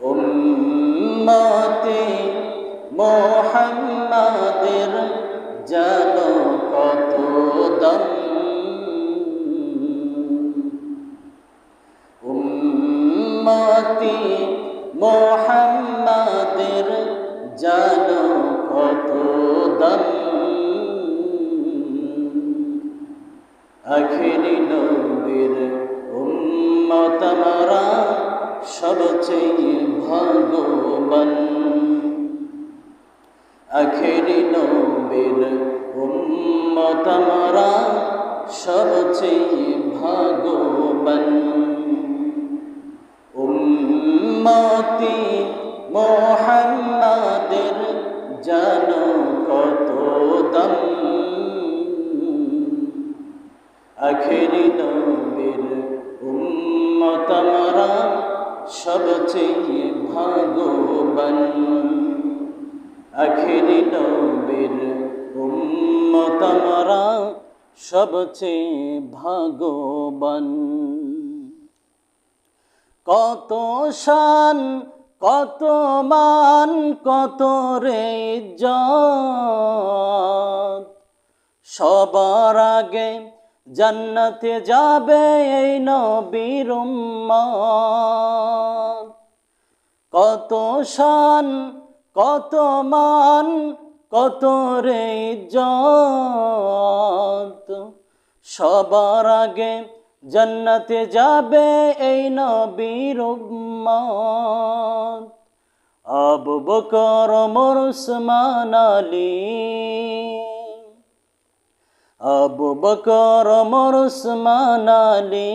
উম্মতি মোহাম্মদের যেন কত দম। উম্মতি মোহাম্মদের যেন কত দম। আখেরি নবীর উম্মত আমরা সবচেয়ে ভাগ্যবান আখেরি নবীর উম্মত আমরা সবচেয়ে ভাগ্যবান উম্মতি মোহাম্মদের জানো কত দম। আখেরি নবীর উম্মত আমরা সবচেয়ে ভাগ্যবান। আখেরি নবীর উম্মত সবচেয়ে ভাগ্যবান। কত শান, কত মান, কত রে সবার আগে জান্নাতে যাবে এই নবীর উম্মত। কত শান, কত মান, কত রে ইজ্জত সবার আগে জান্নাতে যাবে এই নবীর আবু বকর, ওমর, উসমান, আলী। আবু বকর, ওমর, উসমান, আলী।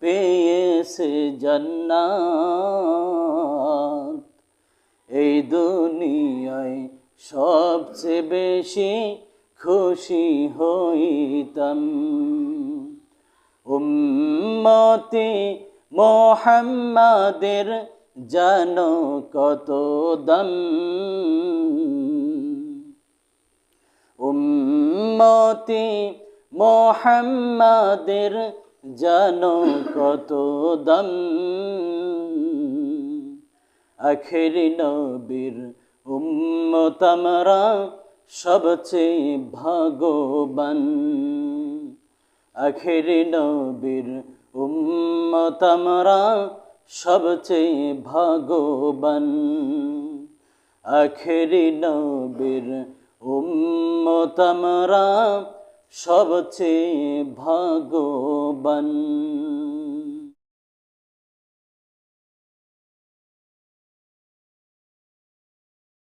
পেয়েছে জান্নাত। এই দুনিয়ায় সবচেয়ে বেশি খুশি হইতাম। উম্মতি মোহাম্মাদের জানো কত দম। উম্মতি মোহাম্মদের জানো কত দম। আখেরি নবীর উম্মত আমরা সবচেয়ে ভাগবান আখেরি নবীর উম্মত আমরা সবচেয়ে ভাগবান আখেরি নবীর উম্মত আমরা সবচেয়ে ভাগবান